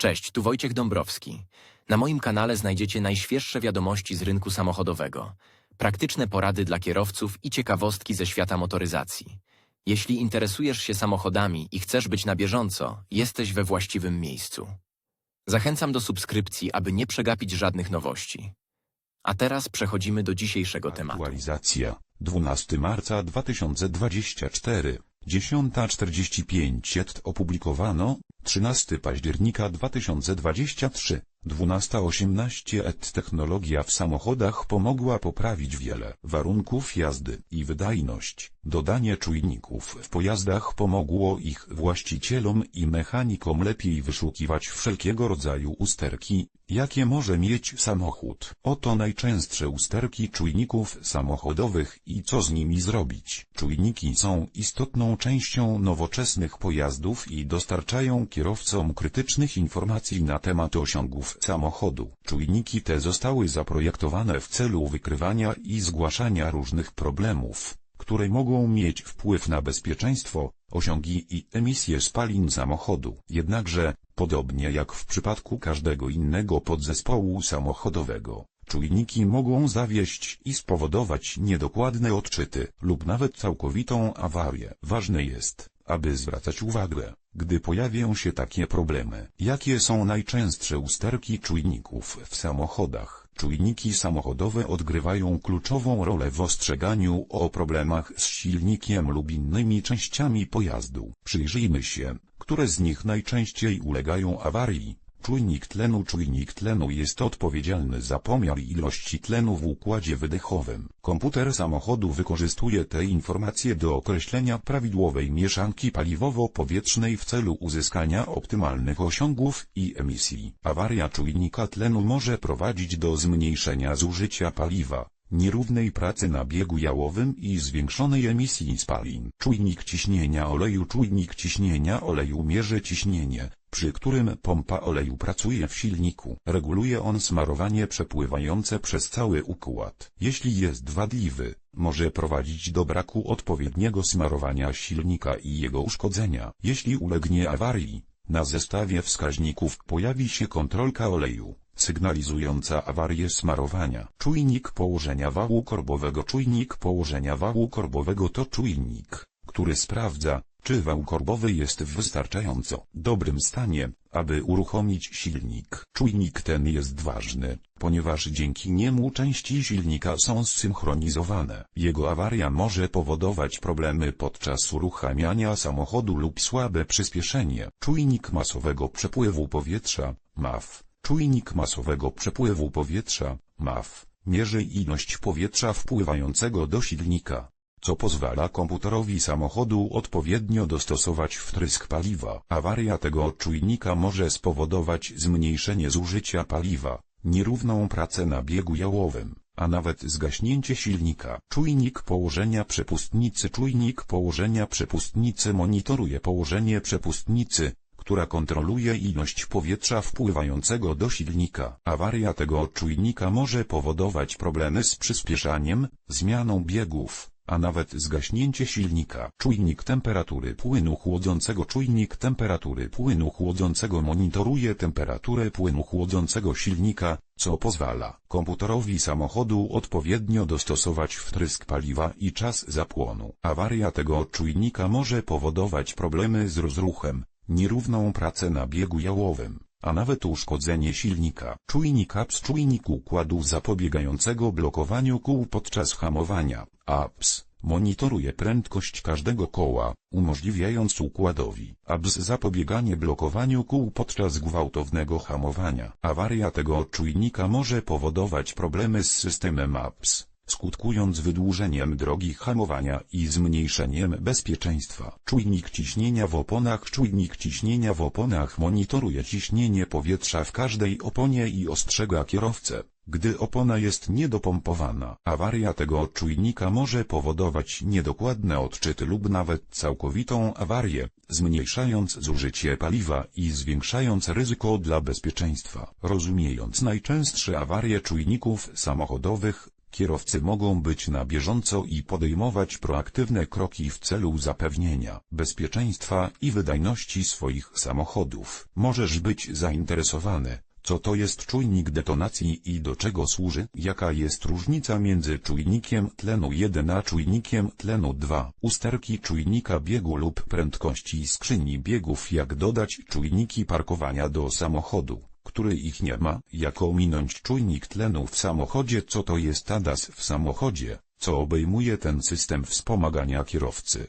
Cześć, tu Wojciech Dąbrowski. Na moim kanale znajdziecie najświeższe wiadomości z rynku samochodowego, praktyczne porady dla kierowców i ciekawostki ze świata motoryzacji. Jeśli interesujesz się samochodami i chcesz być na bieżąco, jesteś we właściwym miejscu. Zachęcam do subskrypcji, aby nie przegapić żadnych nowości. A teraz przechodzimy do dzisiejszego tematu. Aktualizacja. 12 marca 2024. 10.45 ET opublikowano. 13 października 2023. 12.18 ET Technologia w samochodach pomogła poprawić wiele warunków jazdy i wydajność. Dodanie czujników w pojazdach pomogło ich właścicielom i mechanikom lepiej wyszukiwać wszelkiego rodzaju usterki, jakie może mieć samochód. Oto najczęstsze usterki czujników samochodowych i co z nimi zrobić. Czujniki są istotną częścią nowoczesnych pojazdów i dostarczają kierowcom krytycznych informacji na temat osiągów samochodu. Czujniki te zostały zaprojektowane w celu wykrywania i zgłaszania różnych problemów, które mogą mieć wpływ na bezpieczeństwo, osiągi i emisję spalin samochodu. Jednakże, podobnie jak w przypadku każdego innego podzespołu samochodowego, czujniki mogą zawieść i spowodować niedokładne odczyty lub nawet całkowitą awarię. Ważne jest, aby zwracać uwagę, gdy pojawią się takie problemy. Jakie są najczęstsze usterki czujników w samochodach? Czujniki samochodowe odgrywają kluczową rolę w ostrzeganiu o problemach z silnikiem lub innymi częściami pojazdu. Przyjrzyjmy się, które z nich najczęściej ulegają awarii. Czujnik tlenu Czujnik tlenu jest odpowiedzialny za pomiar ilości tlenu w układzie wydechowym. Komputer samochodu wykorzystuje te informacje do określenia prawidłowej mieszanki paliwowo-powietrznej w celu uzyskania optymalnych osiągów i emisji. Awaria czujnika tlenu może prowadzić do zmniejszenia zużycia paliwa nierównej pracy na biegu jałowym i zwiększonej emisji spalin. Czujnik ciśnienia oleju Czujnik ciśnienia oleju mierzy ciśnienie, przy którym pompa oleju pracuje w silniku. Reguluje on smarowanie przepływające przez cały układ. Jeśli jest wadliwy, może prowadzić do braku odpowiedniego smarowania silnika i jego uszkodzenia. Jeśli ulegnie awarii, na zestawie wskaźników pojawi się kontrolka oleju sygnalizująca awarię smarowania. Czujnik położenia wału korbowego Czujnik położenia wału korbowego to czujnik, który sprawdza, czy wał korbowy jest w wystarczająco dobrym stanie, aby uruchomić silnik. Czujnik ten jest ważny, ponieważ dzięki niemu części silnika są zsynchronizowane. Jego awaria może powodować problemy podczas uruchamiania samochodu lub słabe przyspieszenie. Czujnik masowego przepływu powietrza, MAF Czujnik masowego przepływu powietrza, MAF, mierzy ilość powietrza wpływającego do silnika, co pozwala komputerowi samochodu odpowiednio dostosować wtrysk paliwa. Awaria tego czujnika może spowodować zmniejszenie zużycia paliwa, nierówną pracę na biegu jałowym, a nawet zgaśnięcie silnika. Czujnik położenia przepustnicy Czujnik położenia przepustnicy monitoruje położenie przepustnicy, która kontroluje ilość powietrza wpływającego do silnika. Awaria tego czujnika może powodować problemy z przyspieszaniem, zmianą biegów, a nawet zgaśnięcie silnika. Czujnik temperatury płynu chłodzącego Czujnik temperatury płynu chłodzącego monitoruje temperaturę płynu chłodzącego silnika, co pozwala komputerowi samochodu odpowiednio dostosować wtrysk paliwa i czas zapłonu. Awaria tego czujnika może powodować problemy z rozruchem, nierówną pracę na biegu jałowym, a nawet uszkodzenie silnika. Czujnik APS Czujnik układu zapobiegającego blokowaniu kół podczas hamowania, APS, monitoruje prędkość każdego koła, umożliwiając układowi ABS zapobieganie blokowaniu kół podczas gwałtownego hamowania. Awaria tego czujnika może powodować problemy z systemem ABS skutkując wydłużeniem drogi hamowania i zmniejszeniem bezpieczeństwa. Czujnik ciśnienia w oponach Czujnik ciśnienia w oponach monitoruje ciśnienie powietrza w każdej oponie i ostrzega kierowcę, gdy opona jest niedopompowana. Awaria tego czujnika może powodować niedokładne odczyty lub nawet całkowitą awarię, zmniejszając zużycie paliwa i zwiększając ryzyko dla bezpieczeństwa. Rozumiejąc najczęstsze awarie czujników samochodowych, Kierowcy mogą być na bieżąco i podejmować proaktywne kroki w celu zapewnienia bezpieczeństwa i wydajności swoich samochodów. Możesz być zainteresowany, co to jest czujnik detonacji i do czego służy, jaka jest różnica między czujnikiem tlenu 1 a czujnikiem tlenu 2, usterki czujnika biegu lub prędkości skrzyni biegów, jak dodać czujniki parkowania do samochodu który ich nie ma, jak ominąć czujnik tlenu w samochodzie, co to jest ADAS w samochodzie, co obejmuje ten system wspomagania kierowcy,